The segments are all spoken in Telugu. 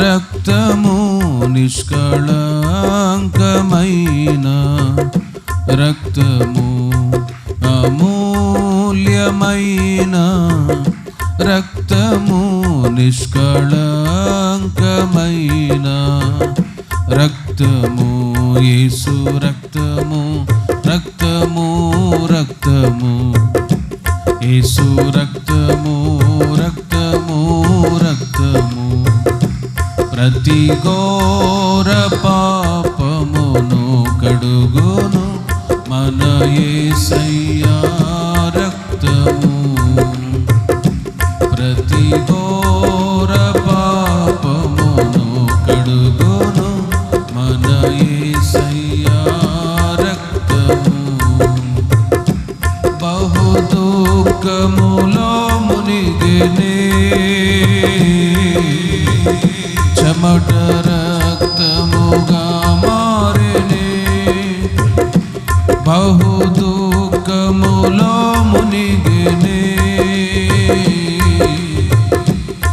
రక్తము నిష్కళంకమైన రక్తము అమూల్యమైన రక్తము నిష్కళంక ప్రతి ఘోర పాపమును కడుగును మన ఏసయ్యా రక్తము. ప్రతి ఘోర పాపమును కడుగును రక్తముగా మారిని బహు దుఃఖములో మునిగిని.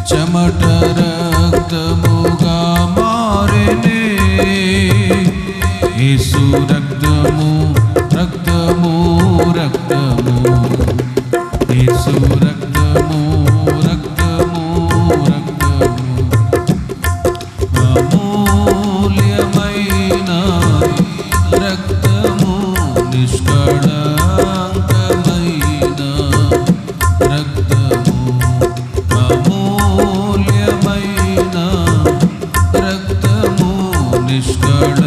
చెమట రక్తముగా మారిని యేసు రక్తము రక్తము రక్తము. Krishna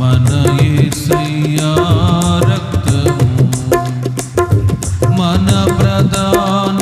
మన రక్తము. మన ప్రధాన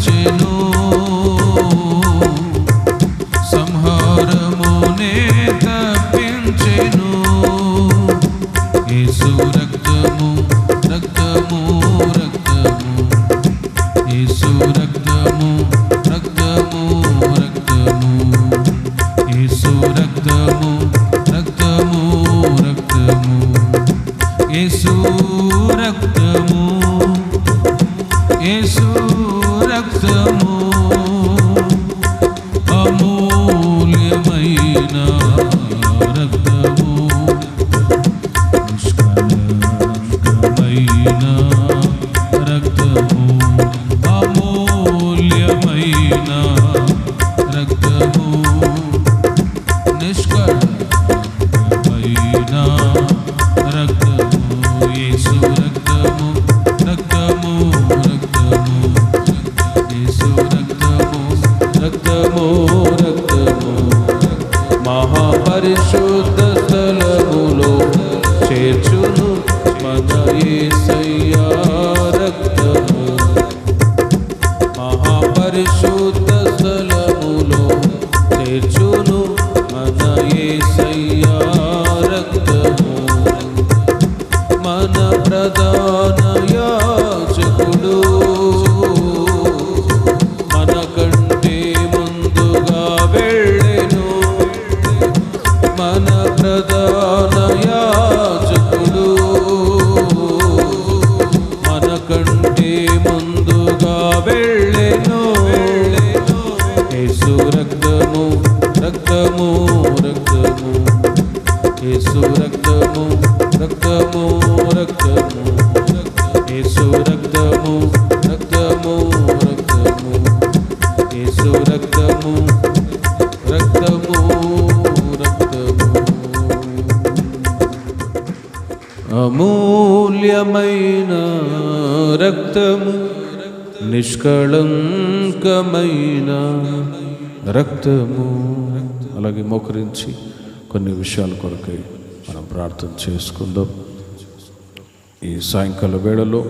శిక్షను సంహారమునే తప్పించెను. యేసు రక్తము రక్తము రక్తము. యేసు రక్తము రక్తము రక్తము రక్తము. మహాపరిశుద్ధ స్థలములో చేర్చును మన యేసయ్యా రక్తము. మహాపరిశుద్ధ స్థలములో చేర్చును మన యేసయ్యా రక్తము రక్తము రక్తము. అమూల్యమైన రక్తము నిష్కళంకమైన రక్తము. అలాగే మోకరించి కొన్ని విషయాల కొరకై మనం ప్రార్థన చేసుకుందాం. ఈ సాయంకాల వేళలో